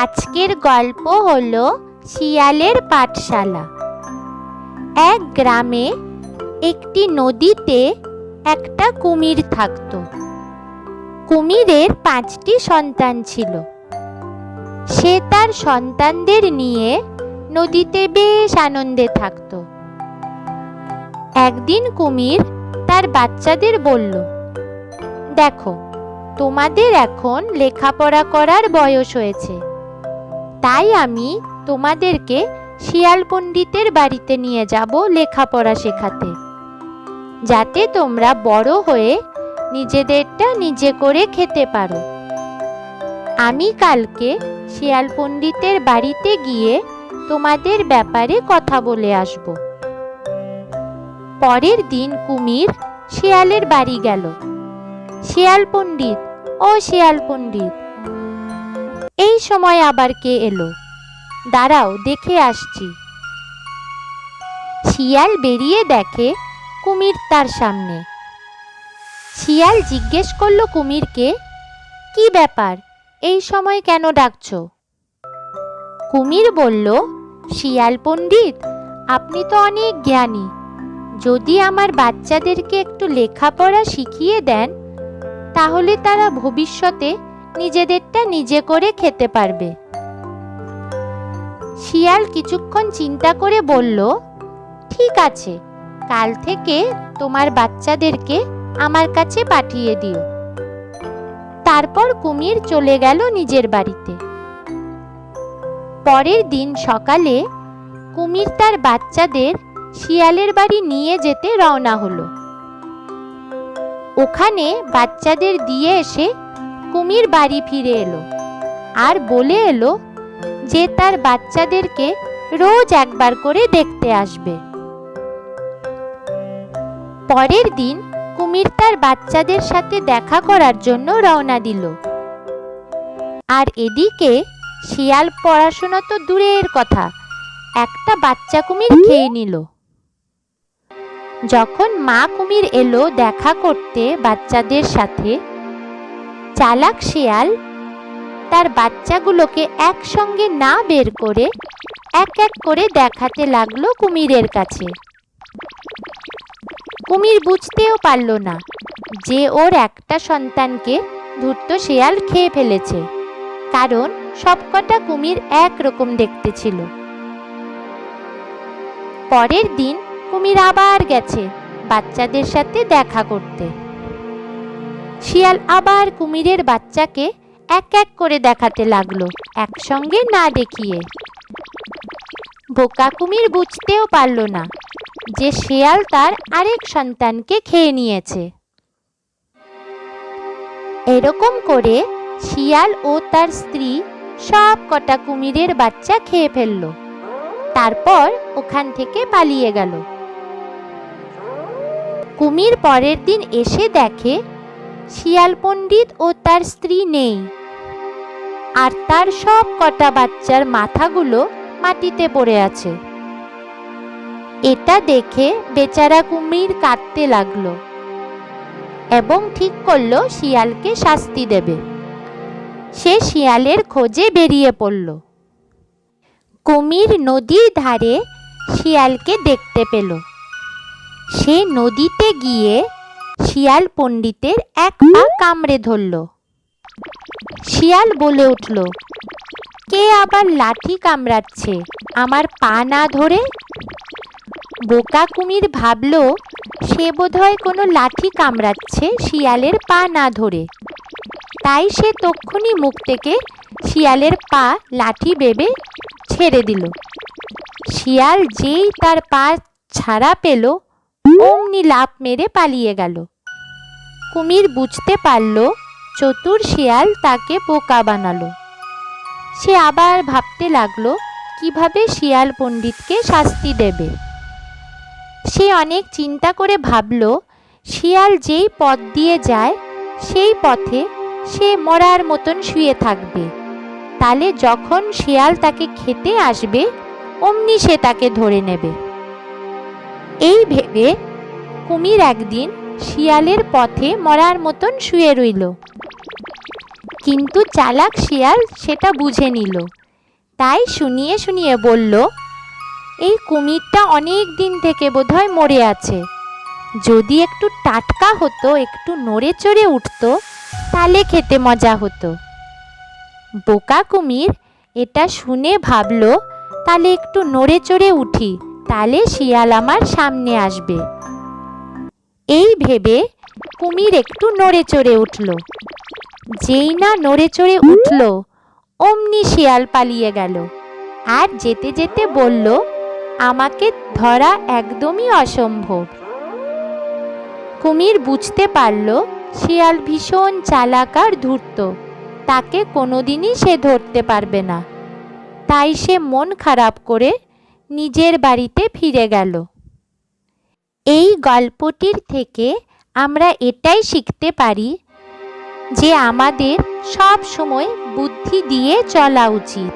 আজকের গল্প হল শিয়ালের পাঠশালা। এক গ্রামে একটি নদীতে একটা কুমির থাকতো। কুমিরের পাঁচটি সন্তান ছিল। সে তার সন্তানদের নিয়ে নদীতে বেশ আনন্দে থাকতো। একদিন কুমির তার বাচ্চাদের বলল, দেখো, তোমাদের এখন লেখাপড়া করার বয়স হয়েছে। তাই আমি তোমাদেরকে শিয়াল পণ্ডিতের বাড়িতে নিয়ে যাব লেখাপড়া শেখাতে। যাতে তোমরা বড় হয়ে নিজেদেরটা নিজে করে খেতে পারো। আমি কালকে শিয়াল পণ্ডিতের বাড়িতে গিয়ে তোমাদের ব্যাপারে কথা বলে আসব। পরের দিন কুমির শিয়ালের বাড়ি গেল। শিয়াল পণ্ডিত, ও শিয়াল পণ্ডিত সময় আবার কে এলো? দাঁড়াও, দেখে আসছি। শিয়াল বেরিয়ে দেখে কুমির তার সামনে। শিয়াল জিজ্ঞেস করল কুমিরকে, কি ব্যাপার? এই সময় কেন ডাকছো? কুমির বলল, শিয়াল পণ্ডিত, আপনি তো অনেক জ্ঞানী। যদি আমার বাচ্চাদেরকে একটু লেখাপড়া শিখিয়ে দেন, তাহলে তারা ভবিষ্যতে নিজেদেরটা নিজে করে খেতে পারবে। শিয়াল কিছুক্ষণ চিন্তা করে বলল, ঠিক আছে, কাল থেকে তোমার বাচ্চাদেরকে আমার কাছে পাঠিয়ে দিও। তারপর কুমির চলে গেল নিজের বাড়িতে। পরের দিন সকালে কুমির তার বাচ্চাদের শিয়ালের বাড়ি নিয়ে যেতে রওনা হলো। ওখানে বাচ্চাদের দিয়ে এসে কুমির বাড়ি ফিরে এলো। আর বলে এলো যে তার বাচ্চাদেরকে রোজ একবার করে দেখতে আসবে। পরের দিন কুমির তার বাচ্চাদের সাথে দেখা করার জন্য রওনা দিল। আর এদিকে শিয়াল পড়াশোনা তো দূরের কথা, একটা বাচ্চা কুমির খেয়ে নিল। যখন মা কুমির এলো দেখা করতে বাচ্চাদের সাথে চালাক শিয়াল তার বাচ্চাগুলোকে একসঙ্গে না বের করে এক এক করে দেখাতে লাগল কুমিরের কাছে। কুমির বুঝতেও পারল না যে ওর একটা সন্তানকে ধূর্ত শিয়াল খেয়ে ফেলেছে, কারণ সবকটা কুমির একরকম দেখতে ছিল। পরের দিন কুমির আবার গেছে বাচ্চাদের সাথে দেখা করতে। শিয়াল আবার কুমিরের বাচ্চাকে এক এক করে দেখাতে লাগল, একসঙ্গে না দেখিয়ে। বোকা কুমির বুঝতেও পারল না যে শিয়াল তার আরেক সন্তানকে খেয়ে নিয়েছে। এরকম করে শিয়াল ও তার স্ত্রী সব কটা কুমিরের বাচ্চা খেয়ে ফেলল, তারপর ওখান থেকে পালিয়ে গেল। কুমির পরের দিন এসে দেখে শিয়াল পণ্ডিত ও তার স্ত্রী নেই। আর তার সব কটা বাচ্চার মাথাগুলো মাটিতে পড়ে আছে। এটা দেখে বেচারা কুমির কাঁদতে লাগল এবং ঠিক করল শিয়ালকে শাস্তি দেবে। সে শিয়ালের খোঁজে বেরিয়ে পড়ল। কুমির নদীর ধারে শিয়ালকে দেখতে পেল। সে নদীতে গিয়ে শিয়াল পণ্ডিতের এক পা কামড়ে ধরল। শিয়াল বলে উঠল, কে আবার লাঠি কামড়াচ্ছে? আমার পা না ধরে? বোকা কুমির ভাবল, সে বোধহয় কোনো লাঠি কামড়াচ্ছে, শিয়ালের পা না ধরে। তাই সে তক্ষুনি মুখ থেকে শিয়ালের পা লাঠি বেবে ছেড়ে দিল। শিয়াল যেই তার পা ছাড়া পেল, অমনি লাফ মেরে পালিয়ে গেল। কুমির বুঝতে পারল, চতুর শিয়াল তাকে বোকা বানালো। সে আবার ভাবতে লাগল, কীভাবে শিয়াল পণ্ডিতকে শাস্তি দেবে? সে অনেক চিন্তা করে ভাবল, শিয়াল যেই পথ দিয়ে যায়, সেই পথে সে মরার মতন শুয়ে থাকবে। তাহলে যখন শিয়াল তাকে খেতে আসবে, অমনি সে তাকে ধরে নেবে। এই ভেবে কুমির একদিন শিয়ালের পথে মরার মতন শুয়ে রইল। কিন্তু চালাক শিয়াল সেটা বুঝে নিল। তাই শুনিয়ে শুনিয়ে বলল, এই কুমিরটা অনেক দিন থেকে বোধহয় মরে আছে। যদি একটু টাটকা হতো, একটু নড়ে চড়ে উঠতো, তাহলে খেতে মজা হতো। বোকা কুমির এটা শুনে ভাবল, তাহলে একটু নড়ে চড়ে উঠি, তাহলে শিয়াল আমার সামনে আসবে। এই ভেবে কুমির একটু নড়ে চড়ে উঠল। যেই না নড়ে চড়ে উঠল, অমনি শিয়াল পালিয়ে গেল। আর যেতে যেতে বলল, আমাকে ধরা একদমই অসম্ভব। কুমির বুঝতে পারল, শিয়াল ভীষণ চালাকার ধূর্ত। তাকে কোনোদিনই সে ধরতে পারবে না। তাই সে মন খারাপ করে নিজের বাড়িতে ফিরে গেল। এই গল্পটির থেকে আমরা এটাই শিখতে পারি যে আমাদের সব সময় বুদ্ধি দিয়ে চলা উচিত।